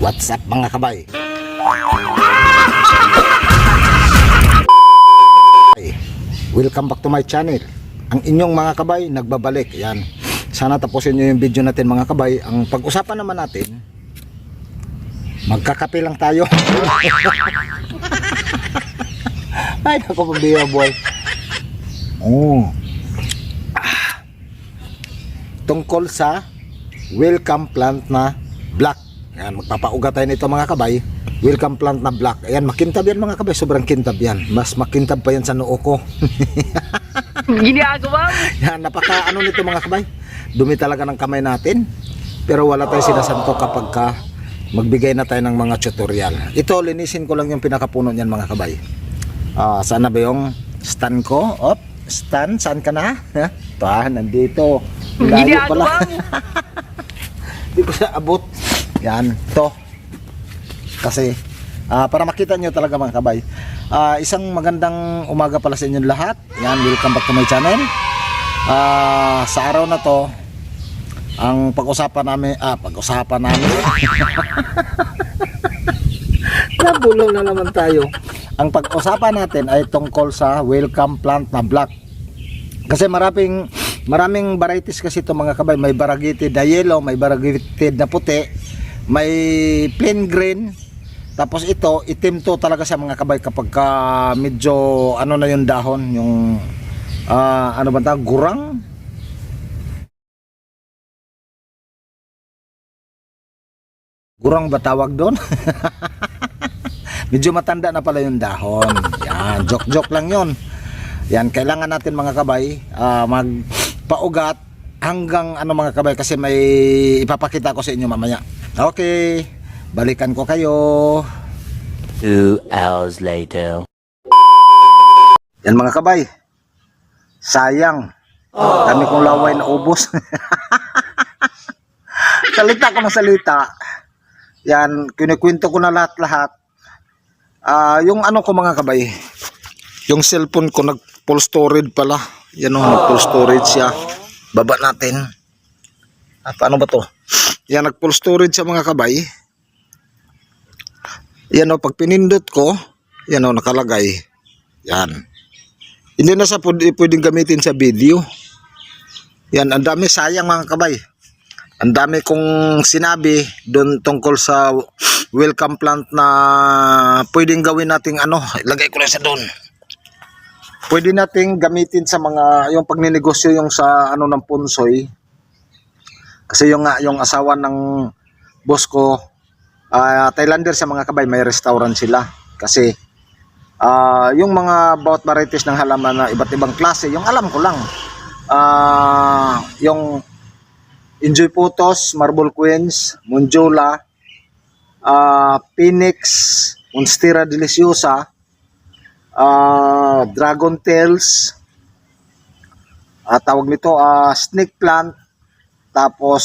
What's up mga kabay? Welcome back to my channel. Ang inyong mga kabay nagbabalik. Yan. Sana tapusin nyo yung video natin mga kabay. Ang pag-usapan naman natin, magkakape lang tayo. Ay, ako pambiya boy. Oh. Ah. Tungkol sa welcome plant na black. Yan, magpapauga tayo nito mga kabay. Welcome plant na black. Ayan, makintab yan mga kabay. Sobrang kintab yan. Mas makintab pa yan sa noo ko. Ginagawa mo. yan, napaka ano nito mga kabay. Dumi talaga ng kamay natin. Pero wala tayo sinasanto kapag ka magbigay na tayo ng mga tutorial. Ito, linisin ko lang yung pinakapuno niyan mga kabay. Ah, saan na ba yung stand ko? Op, stand, saan ka na? Ha? Ito ah, nandito. Layo mo. Hindi ko siya abot. Yan, to. Kasi, ah, para makita nyo talaga mga kabay. Ah, isang magandang umaga pala sa inyong lahat. Yan, welcome back to my channel. Ah, sa araw na to, ang pag-usapan namin, ah, pag-usapan namin. Nabulol na naman tayo. Ang pag-usapan natin ay tungkol sa welcome plant na black. Kasi maraming maraming varieties kasi ito mga kabay. May variegated na yellow, may variegated na puti, may plain green. Tapos ito, itim to talaga sa mga kabay kapag ka medyo ano na yung dahon, yung ah, ano ba tawag, gurang? Gurang ba tawag doon? medyo matanda na pala yung dahon. Yan, joke-joke lang yon. Yan, kailangan natin mga kabay ah, magpaugat hanggang ano mga kabay kasi may ipapakita ko sa inyo mamaya. Okay, balikan ko kayo. Two hours later. Yan mga kabay. Sayang. Dami kong laway na ubos. salita ko ng salita. Yan, kinikwento ko na lahat-lahat. Ah, yung ano ko mga kabay, yung cellphone ko nag full storage pala. Yan oh, nag full storage siya. Baba natin. Ah, paano ba to? Yan, nag full storage siya mga kabay. Yan oh, pag pinindot ko, yan oh, nakalagay. Yan. Hindi na sa pwede, pwedeng gamitin sa video. Yan, ang dami sayang mga kabay. Ang dami kong sinabi doon tungkol sa welcome plant na pwedeng gawin nating ano, ilagay ko lang sa doon. Pwede nating gamitin sa mga yung pagninegosyo yung sa ano ng punsoy. Kasi yung yung asawa ng boss ko ah, Thailander sa mga kabay may restaurant sila kasi Ah, yung mga bawat varieties ng halaman na iba't ibang klase, yung alam ko lang. Ah, yung Enjoy Putos, Marble Queens, Monjola, ah, Phoenix, Monstera Deliciosa, ah, Dragon Tails, ah, tawag nito ah, Snake Plant, tapos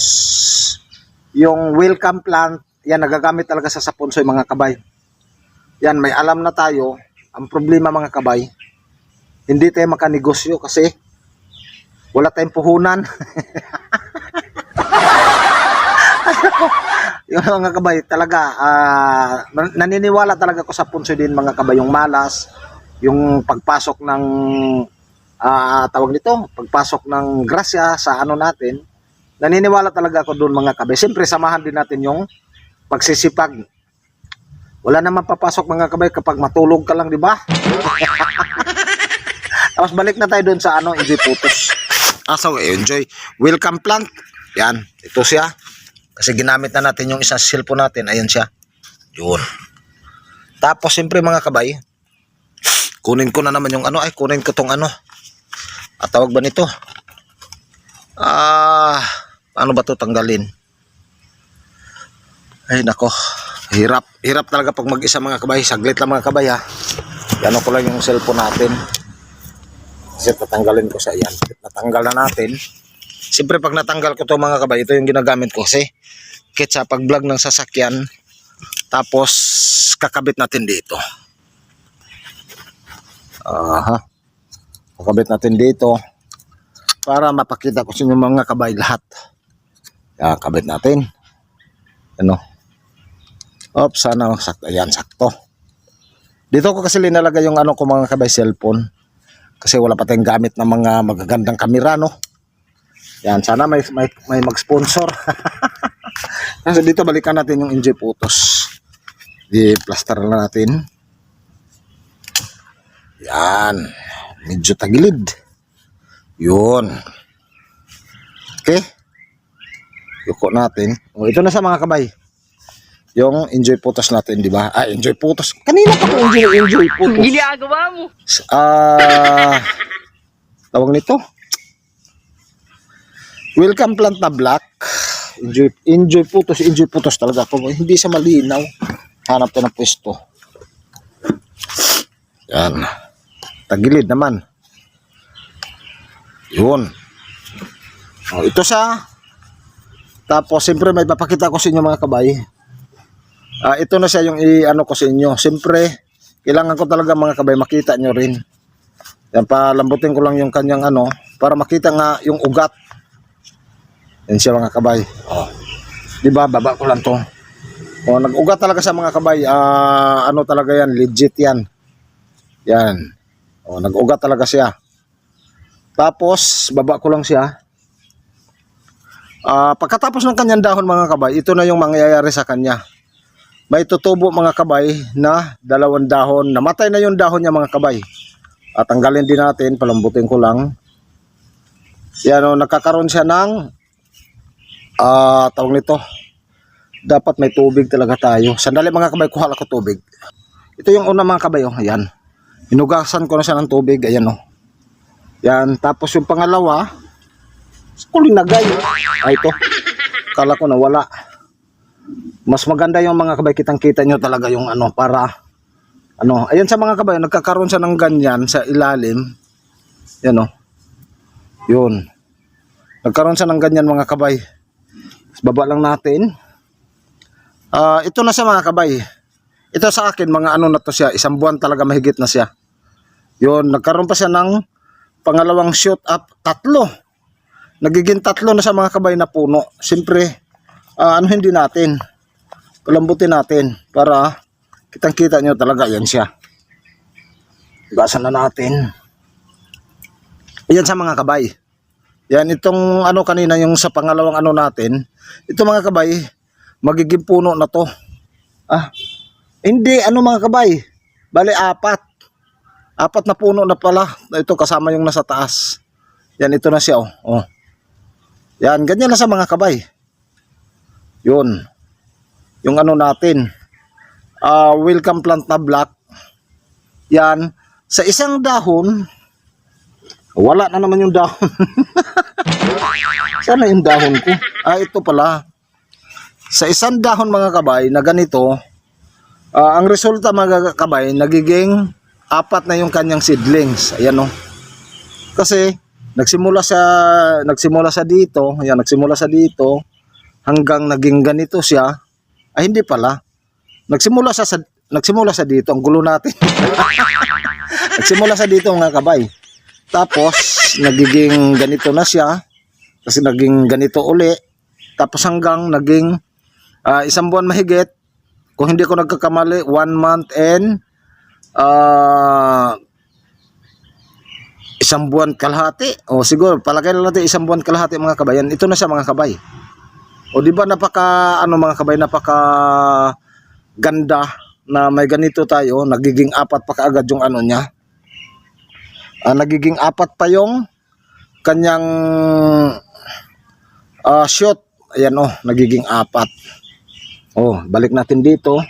yung Welcome Plant, yan nagagamit talaga sa saponsoy mga kabay. Yan, may alam na tayo. Ang problema mga kabay, hindi tayo makanegosyo kasi wala tayong puhunan. yung mga kabay, talaga, nan- naniniwala talaga ko sa punso din mga kabay, yung malas, yung pagpasok ng, ah, tawag nito, pagpasok ng grasya sa ano natin, naniniwala talaga ako doon mga kabay. Siyempre, samahan din natin yung pagsisipag. Wala naman papasok mga kabay kapag matulog ka lang, di ba? Tapos balik na tayo doon sa ano, enjoy putos. Ah, so enjoy. Welcome plant. Yan, ito siya. Kasi ginamit na natin yung isang cellphone natin. Ayan siya. Yun. Tapos siyempre mga kabay, kunin ko na naman yung ano, ay kunin ko tong ano. At tawag ba nito? Ah, ano ba to tanggalin? Ay nako, hirap. Hirap talaga pag mag-isa mga kabay. Saglit lang mga kabay ha. Yan ko lang yung cellphone natin. Kasi tatanggalin ko sa yan. Natanggal na natin. Siyempre pag natanggal ko to mga kabay, ito yung ginagamit ko kasi kit sa pag-vlog ng sasakyan tapos kakabit natin dito. Aha. Kakabit natin dito para mapakita ko sa inyo mga kabay lahat. Yan, kabit natin. Ano? Op, sana sakto. Ayan, sakto. Dito ko kasi linalagay yung ano ko mga kabay cellphone. Kasi wala pa tayong gamit ng mga magagandang kamera, no? Yan, sana may, may, may mag-sponsor. kasi dito balikan natin yung Enjoy Photos. Di-plaster na natin. Yan. Medyo tagilid. Yun. Okay. Yuko natin. O, ito na sa mga kabay. Yung enjoy photos natin, di ba? Ah, enjoy photos. Kanina pa ko enjoy, enjoy photos. Ginagawa mo. Ah, tawag nito. Welcome plant na black. Enjoy, enjoy photos, enjoy photos talaga. Kung hindi sa malinaw, hanap ka ng pwesto. Yan. Tagilid naman. Yun. Oh, ito sa tapos siyempre may papakita ko sa inyo mga kabay. Ah, ito na siya yung i-ano ko sa inyo. Siyempre, kailangan ko talaga mga kabay makita nyo rin. Yan, palambutin ko lang yung kanyang ano, para makita nga yung ugat. Yan siya mga kabay. Oh. Di ba, baba ko lang to. Oh, nag-ugat talaga sa mga kabay. Ah, ano talaga yan, legit yan. Yan. Oh, nag-ugat talaga siya. Tapos, baba ko lang siya. Ah, pagkatapos ng kanyang dahon mga kabay, ito na yung mangyayari sa kanya may tutubo mga kabay na dalawang dahon. Namatay na yung dahon niya mga kabay. At tanggalin din natin, palambutin ko lang. Yan o, nakakaroon siya ng ah tawag nito. Dapat may tubig talaga tayo. Sandali mga kabay, kuha ko tubig. Ito yung una mga kabay, oh. Ayan. Hinugasan ko na siya ng tubig. Ayan o. Yan. Tapos yung pangalawa, kulinagay. Ay, ito. Kala ko na wala mas maganda yung mga kabay kitang kita nyo talaga yung ano para ano. Ayun sa mga kabay nagkakaroon siya ng ganyan sa ilalim. Yan o yun. Nagkaroon siya ng ganyan mga kabay. Baba lang natin. Ah, ito na siya mga kabay. Ito sa akin mga ano na to siya isang buwan talaga mahigit na siya. Yun nagkaroon pa siya ng pangalawang shoot up tatlo nagiging tatlo na sa mga kabay na puno. Siyempre ah, ano hindi natin? Palambutin natin para kitang kita nyo talaga yan siya. Gasan na natin. Yan sa mga kabay. Yan itong ano kanina yung sa pangalawang ano natin ito mga kabay magiging puno na to. Ah hindi ano mga kabay? Bali apat. Apat na puno na pala. Ito kasama yung nasa taas. Yan ito na siya oh, oh. Yan ganyan na sa mga kabay. Yun. Yung ano natin ah welcome plant na black. Yan sa isang dahon wala na naman yung dahon. Sana yung dahon ko. Ah ito pala. Sa isang dahon mga kabay na ganito ah, ang resulta mga kabay nagiging apat na yung kanyang seedlings. Ayan o kasi nagsimula sa nagsimula sa dito ayan nagsimula sa dito hanggang naging ganito siya ay hindi pala. Nagsimula sa, sa nagsimula sa dito ang gulo natin. nagsimula sa dito mga kabay. Tapos nagiging ganito na siya. Kasi naging ganito uli. Tapos hanggang naging ah, isang buwan mahigit. Kung hindi ko nagkakamali, one month and ah, isang buwan kalahati. O siguro, palagay na natin isang buwan kalahati mga kabayan. Ito na siya mga kabay. O di ba napaka ano mga kabay napaka ganda na may ganito tayo, nagiging apat pa kaagad yung ano niya. Ah, nagiging apat pa yung kanyang ah shot. Ayan oh, nagiging apat. Oh, balik natin dito.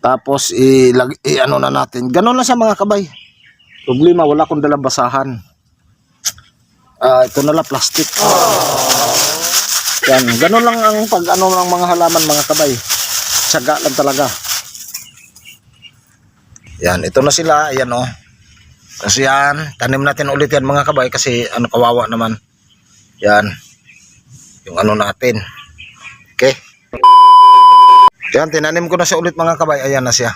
Tapos ilag i ano na natin. Ganun lang sa mga kabay. Problema wala akong dalang basahan. Ah, ito na plastic. Yan, ganun lang ang pag ano ng mga halaman mga kabay. Tiyaga lang talaga. Yan, ito na sila, ayan oh. Kasi yan, tanim natin ulit yan mga kabay kasi ano kawawa naman. Yan. Yung ano natin. Okay? Yan, tinanim ko na siya ulit mga kabay. Ayan na siya.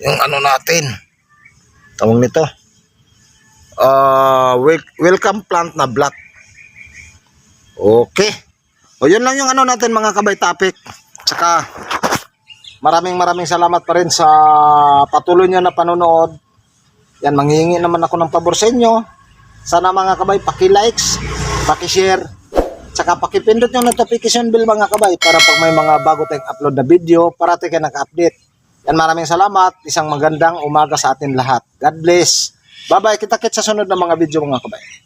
Yung ano natin. Tawag nito. Uh, wel- welcome plant na black. Okay. O yun lang yung ano natin mga kabay topic. Tsaka maraming maraming salamat pa rin sa patuloy nyo na panonood. Yan, manghihingi naman ako ng pabor sa inyo. Sana mga kabay, paki-likes, paki-share, Tsaka pakipindot yung notification bell mga kabay para pag may mga bago tayong upload na video, parati kayo naka-update. Yan maraming salamat. Isang magandang umaga sa atin lahat. God bless. Bye-bye. Kita-kit sa sunod na mga video mga kabay.